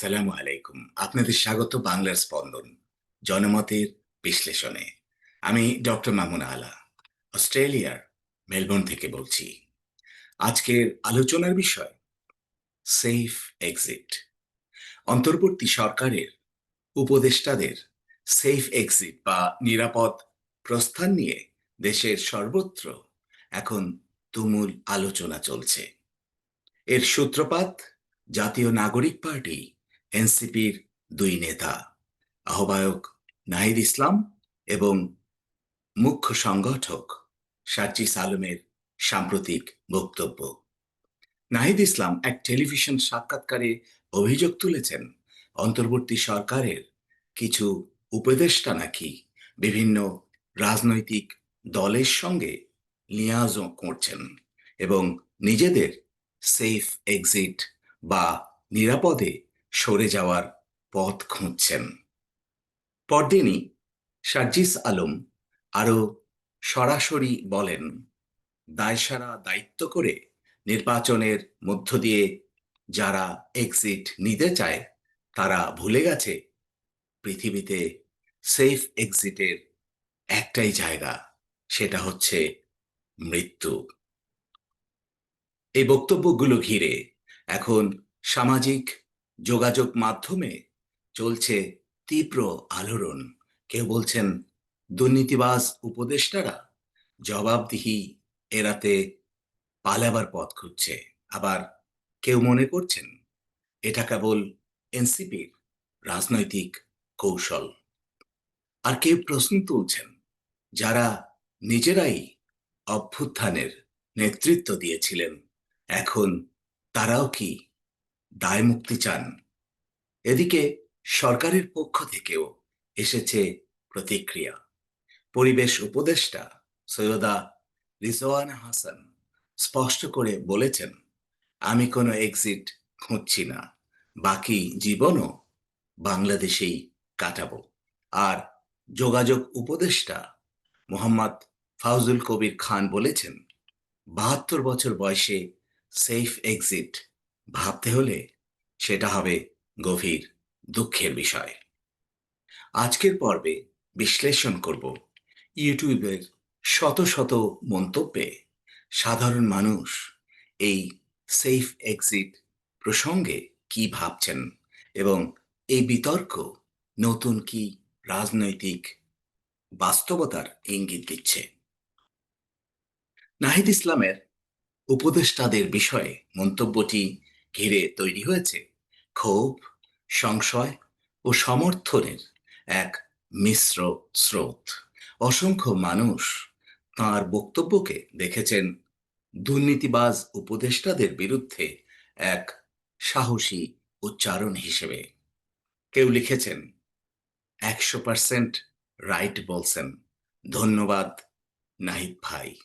সালামু আলাইকুম। আপনাদের স্বাগত বাংলার স্পন্দন, জনমতের বিশ্লেষণে। আমি ডক্টর মামুন আলা, অস্ট্রেলিয়ার মেলবোর্ন থেকে বলছি। আজকের আলোচনার বিষয় সেফ এক্সিট অন্তর্বর্তী সরকারের উপদেষ্টাদের সেফ এক্সিট বা নিরাপদ প্রস্থান নিয়ে দেশের সর্বত্র এখন তুমুল আলোচনা চলছে। এর সূত্রপাত, জাতীয় নাগরিক পার্টি এনসিপির দুই নেতা, আহ্বায়ক নাহিদ ইসলাম এবং মুখ্য সংগঠক সার্জিস আলমের সাম্প্রতিক বক্তব্য। নাহিদ ইসলাম এক টেলিভিশন সাক্ষাৎকারে অভিযোগ তুলেছেন, অন্তর্বর্তী সরকারের কিছু উপদেষ্টা নাকি বিভিন্ন রাজনৈতিক দলের সঙ্গে লিয়াজ করছেন এবং নিজেদের সেফ এক্সিট বা নিরাপদে সরে যাওয়ার পথ খুঁজছেন। পরদিনই সার্জিস আলম আরও সরাসরি বলেন, দায়সারা দায়িত্ব করে নির্বাচনের মধ্য দিয়ে যারা এক্সিট নিতে চায়, তারা ভুলে গেছে। পৃথিবীতে সেফ এক্সিটের একটাই জায়গা, সেটা হচ্ছে মৃত্যু। এই বক্তব্যগুলো ঘিরে এখন সামাজিক যোগাযোগ মাধ্যমে চলছে তীব্র আলোড়ন। কেউ বলছেন, দুর্নীতিবাজ উপদেষ্টারা জবাবদিহি এড়াতে পালাবার পথ খুঁজছে। আবার কেউ মনে করছেন, এটা কেবল এনসিপির রাজনৈতিক কৌশল। আর কেউ প্রশ্ন তুলছেন, যারা নিজেরাই অভ্যুত্থানের নেতৃত্ব দিয়েছিলেন, এখন তারাও কি দায় মুক্তি চান। এদিকে সরকারের পক্ষ থেকেও এসেছে প্রতিক্রিয়া। পরিবেশ উপদেষ্টা সৈয়দা রিজওয়ানা হাসান স্পষ্ট করে বলেছেন, আমি কোনো এক্সিট খুঁজছি না, বাকি জীবনও বাংলাদেশেই কাটাবো। আর যোগাযোগ উপদেষ্টা মোহাম্মদ ফাউজুল কবির খান বলেছেন, বাহাত্তর বছর বয়সে সেফ এক্সিট ভাবতে হলে সেটা হবে গভীর দুঃখের বিষয়। আজকের পর্বে বিশ্লেষণ করব ইউটিউবের শত শত মন্তব্যে সাধারণ মানুষ এই সেফ এক্সিট প্রসঙ্গে কি ভাবছেন এবং এই বিতর্ক নতুন কি রাজনৈতিক বাস্তবতার ইঙ্গিত দিচ্ছে? নাহিদ ইসলামের উপদেষ্টাদের বিষয়ে মন্তব্যটি ঘিরে তৈরি হয়েছে ক্ষোভ, সংশয় ও সমর্থনের এক মিশ্র স্রোত। অসংখ্য মানুষ তার বক্তব্যকে দেখেছেন। দুর্নীতিবাজ উপদেষ্টাদের বিরুদ্ধে এক সাহসী উচ্চারণ হিসেবে। কেউ লিখেছেন, একশো পার্সেন্ট রাইট বলছেন। ধন্যবাদ, নাহিদ ভাই।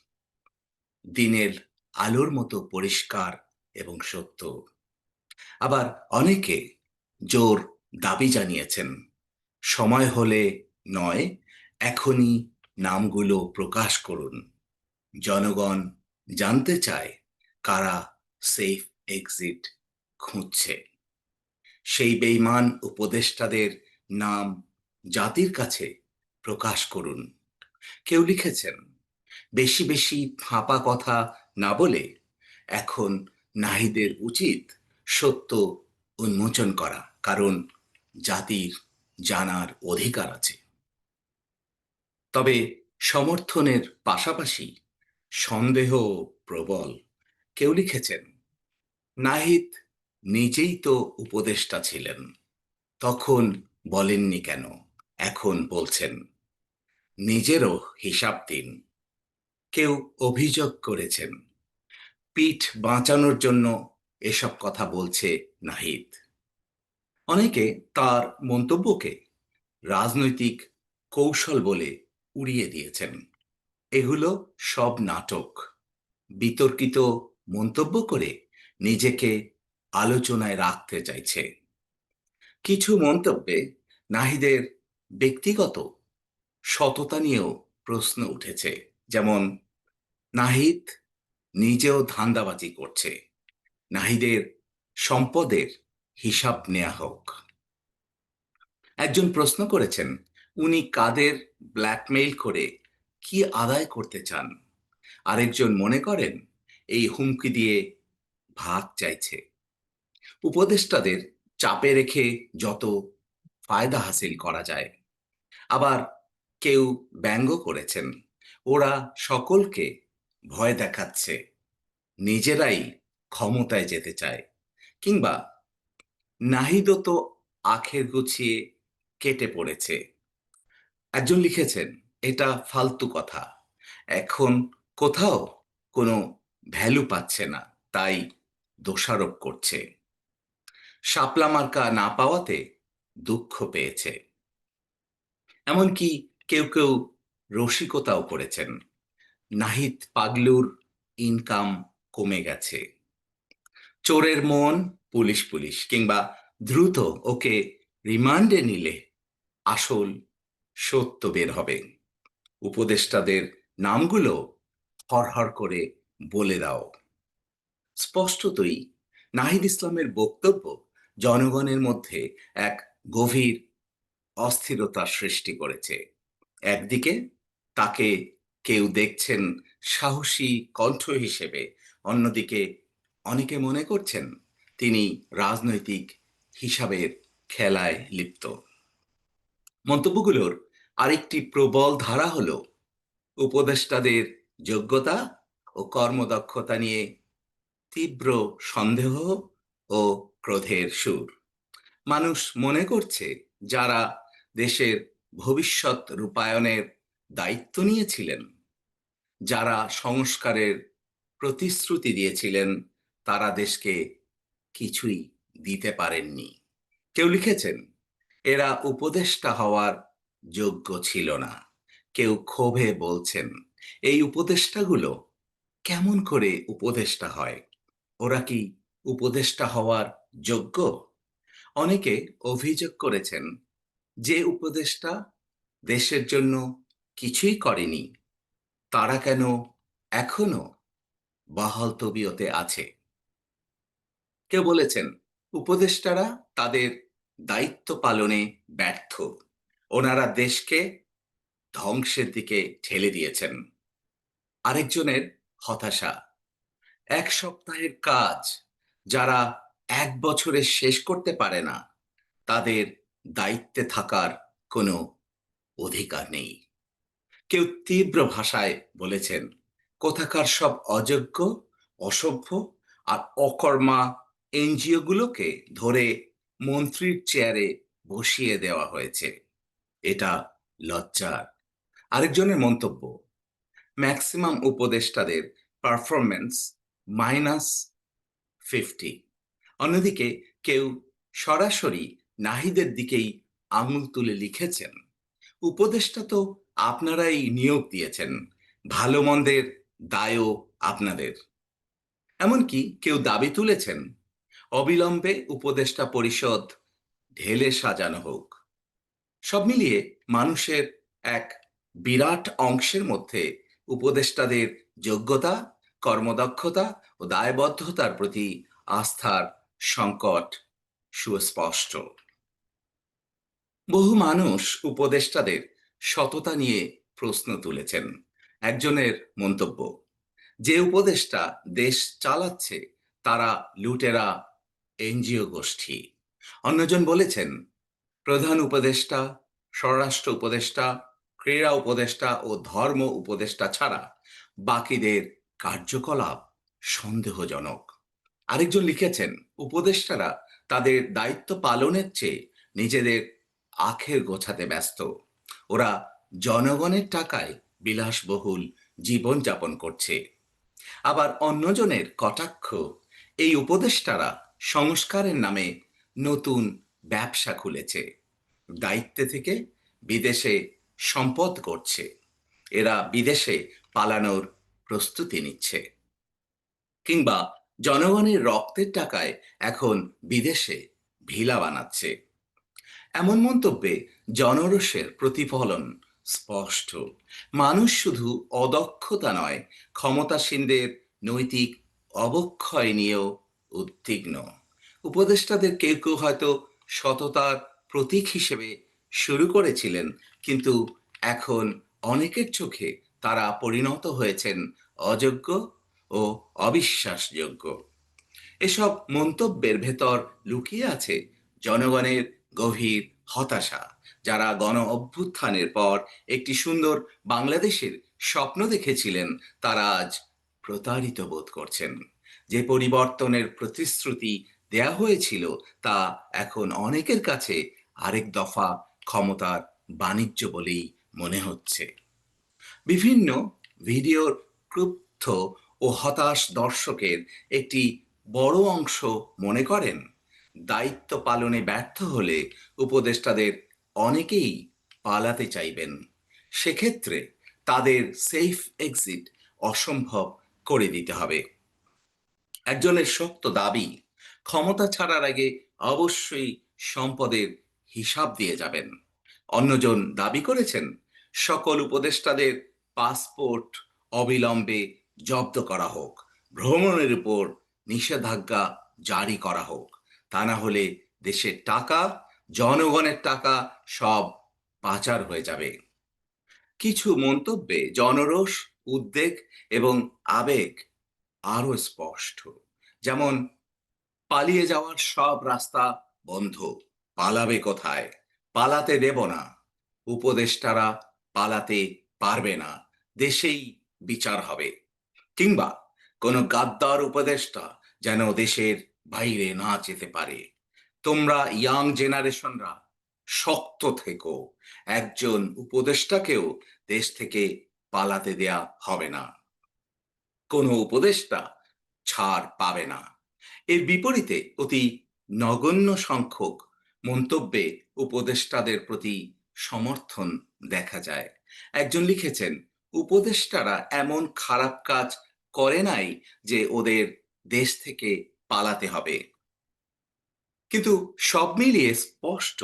দিনের আলোর মতো পরিষ্কার এবং সত্য। আবার অনেকে জোর দাবি জানিয়েছেন, সময় হলে নয়, এখনই নামগুলো প্রকাশ করুন। জনগণ জানতে চায় কারা সেফ এক্সিট খুঁজছে। সেই বেইমান উপদেষ্টাদের নাম জাতির কাছে প্রকাশ করুন। কেউ লিখেছেন, বেশি বেশি ফাঁপা কথা না বলে এখন নাহিদের উচিত সত্য উন্মোচন করা, কারণ জাতির জানার অধিকার আছে। তবে সমর্থনের পাশাপাশি সন্দেহ প্রবল। কেউ লিখেছেন, নাহিদ নিজেই তো উপদেষ্টা ছিলেন, তখন বলেননি কেন? এখন বলছেন, নিজেরও হিসাব দিন। কেউ অভিযোগ করেছেন, পিঠ বাঁচানোর জন্য এসব কথা বলছে নাহিদ। অনেকে তার মন্তব্যকে রাজনৈতিক কৌশল বলে উড়িয়ে দিয়েছেন। এগুলো সব নাটক। বিতর্কিত মন্তব্য করে নিজেকে আলোচনায় রাখতে চাইছে। কিছু মন্তব্যে নাহিদের ব্যক্তিগত সততা নিয়েও প্রশ্ন উঠেছে। যেমন, নাহিদ নিজেও ধান্দাবাজি করছে। নাহিদের সম্পদের হিসাব নেওয়া হোক। একজন প্রশ্ন করেছেন, উনি কাদের ব্ল্যাকমেইল করে কি আদায় করতে চান? আরেকজন মনে করেন, এই হুমকি দিয়ে ভাগ চাইছে। উপদেষ্টাদের চাপে রেখে যত ফায়দা হাসিল করা যায়। আবার কেউ ব্যঙ্গ করেছেন, ওরা সকলকে ভয় দেখাচ্ছে, নিজেরাই ক্ষমতায় যেতে চায়। কিংবা নাহিদও তো আখের গুছিয়ে কেটে পড়েছে। একজন লিখেছেন, এটা ফালতু কথা। এখন কোথাও কোনো ভ্যালু পাচ্ছে না, তাই দোষারোপ করছে। শাপলা মার্কা না পাওয়াতে দুঃখ পেয়েছে। এমনকি কেউ কেউ রসিকতাও করেছেন, নাহিদ পাগলুর ইনকাম কমে গেছে। চোরের মন পুলিশ পুলিশ, কিংবা দ্রুত ওকে রিমান্ডে নিলে আসল সত্য বের হবে। উপদেষ্টাদের নামগুলো হরহর করে বলে দাও। স্পষ্টতই নাহিদ ইসলামের বক্তব্য জনগণের মধ্যে এক গভীর অস্থিরতার সৃষ্টি করেছে। একদিকে তাকে কেউ দেখছেন সাহসী কণ্ঠ হিসেবে, অন্যদিকে অনেকে মনে করছেন তিনি রাজনৈতিক হিসাবের খেলায় লিপ্ত। মন্তব্যগুলোর আরেকটি প্রবল ধারা হল উপদেষ্টাদের যোগ্যতা ও কর্মদক্ষতা নিয়ে তীব্র সন্দেহ ও ক্রোধের সুর। মানুষ মনে করছে যারা দেশের ভবিষ্যৎ রূপায়ণের দায়িত্ব নিয়েছিলেন, যারা সংস্কারের প্রতিশ্রুতি দিয়েছিলেন তারা দেশকে কিছুই দিতে পারেননি। কেউ লিখেছেন, এরা উপদেষ্টা হওয়ার যোগ্য ছিল না। কেউ ক্ষোভে বলছেন, এই উপদেষ্টাগুলো কেমন করে উপদেষ্টা হয়? ওরা কি উপদেষ্টা হওয়ার যোগ্য? অনেকে অভিযোগ করেছেন, যে উপদেষ্টা দেশের জন্য কিছুই করেনি, তারা কেন এখনও বহাল তবিয়তে আছে? কেউ বলেছেন? উপদেষ্টারা তাদের দায়িত্ব পালনে ব্যর্থ। ওনারা দেশকে ধ্বংসের দিকে ঠেলে দিয়েছেন। আরেকজনের হতাশা। এক সপ্তাহের কাজ যারা এক বছরে শেষ করতে পারে না, তাদের দায়িত্বে থাকার কোনো অধিকার নেই। কেউ তীব্র ভাষায় বলেছেন, কোথাকার সব অযোগ্য, অসভ্য আর অকর্মা এনজিও গুলোকে ধরে মন্ত্রীর চেয়ারে বসিয়ে দেওয়া হয়েছে। এটা লজ্জার। আরেকজনের মন্তব্য ম্যাক্সিমাম উপদেষ্টাদের পারফরমেন্স মাইনাস ফিফটি অন্যদিকে, কেউ সরাসরি নাহিদের দিকেই আঙুল তুলে লিখেছেন, উপদেষ্টা তো আপনারাই নিয়োগ দিয়েছেন, ভালো মন্দের দায়ও আপনাদের। এমনকি কেউ দাবি তুলেছেন অবিলম্বে উপদেষ্টা পরিষদ ঢেলে সাজানো হোক। সব মিলিয়ে মানুষের এক বিরাট অংশের মধ্যে উপদেষ্টাদের যোগ্যতা, কর্মদক্ষতা ও দায়বদ্ধতার প্রতি আস্থার সংকট সুস্পষ্ট। বহু মানুষ উপদেষ্টাদের সততা নিয়ে প্রশ্ন তুলেছেন। একজনের মন্তব্য, যে উপদেষ্টা দেশ চালাচ্ছে, তারা লুটেরা এনজিও গোষ্ঠী। অন্যজন বলেছেন, প্রধান উপদেষ্টা, স্বরাষ্ট্র উপদেষ্টা, ক্রীড়া উপদেষ্টা ও ধর্ম উপদেষ্টা ছাড়া বাকিদের কার্যকলাপ সন্দেহজনক। আরেকজন লিখেছেন, উপদেষ্টারা তাদের দায়িত্ব পালনের চেয়ে নিজেদের আখের গোছাতে ব্যস্ত। ওরা জনগণের টাকায় বিলাসবহুল জীবন যাপন করছে। আবার অন্যজনের কটাক্ষ, এই উপদেষ্টারা সংস্কারের নামে নতুন ব্যবসা খুলেছে। দায়িত্বে থেকে বিদেশে সম্পদ করছে এরা বিদেশে পালানোর প্রস্তুতি নিচ্ছে। কিংবা জনগণের রক্তের টাকায় এখন বিদেশে ভিলা বানাচ্ছে। এমন মন্তব্যে জনরসের প্রতিফলন স্পষ্ট। মানুষ শুধু অদক্ষতা নয়, ক্ষমতাসীনদের নৈতিক অবক্ষয় নিয়েও উদ্বিগ্ন। উপদেষ্টাদের কেউ কেউ হয়তো সততার প্রতীক হিসেবে শুরু করেছিলেন, কিন্তু এখন অনেকের চোখে তারা পরিণত হয়েছেন অযোগ্য ও অবিশ্বাসযোগ্য। এসব মন্তব্যের ভেতর লুকিয়ে আছে জনগণের গভীর হতাশা, যারা গণ অভ্যুত্থানের পর একটি সুন্দর বাংলাদেশের স্বপ্ন দেখেছিলেন, তারা আজ প্রতারিত বোধ করছেন। যে পরিবর্তনের প্রতিশ্রুতি দেয়া হয়েছিল, তা এখন অনেকের কাছে আরেক দফা ক্ষমতার বাণিজ্য বলেই মনে হচ্ছে। বিভিন্ন ভিডিওর ক্রুব্ধ ও হতাশ দর্শকের একটি বড় অংশ মনে করেন, দায়িত্ব পালনে ব্যর্থ হলে উপদেষ্টাদের অনেকেই পালাতে চাইবেন। সেক্ষেত্রে তাদের সেফ এক্সিট অসম্ভব করে দিতে হবে। একজনের শক্ত দাবি ক্ষমতা ছাড়ার আগে অবশ্যই সম্পদের হিসাব দিয়ে যাবেন। অন্যজন দাবি করেছেন, সকল উপদেষ্টাদের পাসপোর্ট অবিলম্বে জব্দ করা হোক, ভ্রমণের উপর নিষেধাজ্ঞা জারি করা হোক। তা না হলে দেশের টাকা, জনগণের টাকা সব পাচার হয়ে যাবে। কিছু মন্তব্যে জনরোষ উদ্বেগ এবং আবেগ আরও স্পষ্ট। যেমন, পালিয়ে যাওয়ার সব রাস্তা বন্ধ, পালাবে কোথায়? পালাতে দেব না। উপদেষ্টারা পালাতে পারবে না। দেশেই বিচার হবে। কিংবা, কোনো গাদ্দার উপদেষ্টা যেন দেশের বাইরে না যেতে পারে। তোমরা ইয়াং জেনারেশনরা শক্ত থেকো। একজন উপদেষ্টাকেও দেশ থেকে পালাতে দেয়া হবে না। কোনো উপদেষ্টা ছাড় পাবে না। এর বিপরীতে অতি নগণ্য সংখ্যক মন্তব্যে উপদেষ্টাদের প্রতি সমর্থন দেখা যায়। একজন লিখেছেন, উপদেষ্টারা এমন খারাপ কাজ করে নাই যে ওদের দেশ থেকে পালাতে হবে। কিন্তু সব মিলিয়ে স্পষ্ট,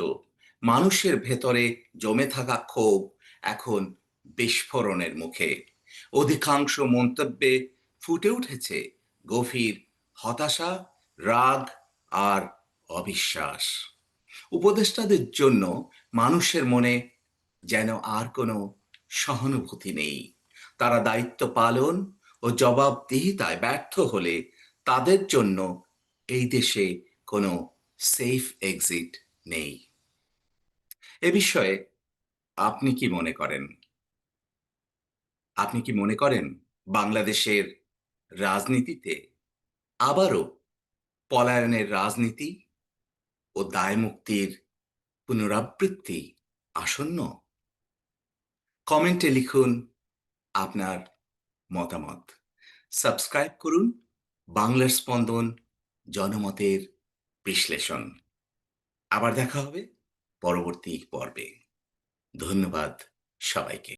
মানুষের ভেতরে জমে থাকা ক্ষোভ এখন বিস্ফোরণের মুখে। অধিকাংশ মন্তব্যে ফুটে উঠেছে গভীর হতাশা, রাগ আর অবিশ্বাস। উপদেষ্টাদের জন্য মানুষের মনে যেন আর কোনো সহানুভূতি নেই। তারা দায়িত্ব পালন ও জবাবদিহিতায় ব্যর্থ হলে তাদের জন্য এই দেশে কোনো সেফ এক্সিট নেই। এ বিষয়ে আপনি কি মনে করেন? আপনি কি মনে করেন বাংলাদেশের রাজনীতিতে আবারও পলায়নের রাজনীতি ও দায়মুক্তির পুনরাবৃত্তি আসন্ন? কমেন্টে লিখুন আপনার মতামত। সাবস্ক্রাইব করুন বাংলার স্পন্দন জনমতের বিশ্লেষণ। আবার দেখা হবে পরবর্তী পর্বে। ধন্যবাদ সবাইকে।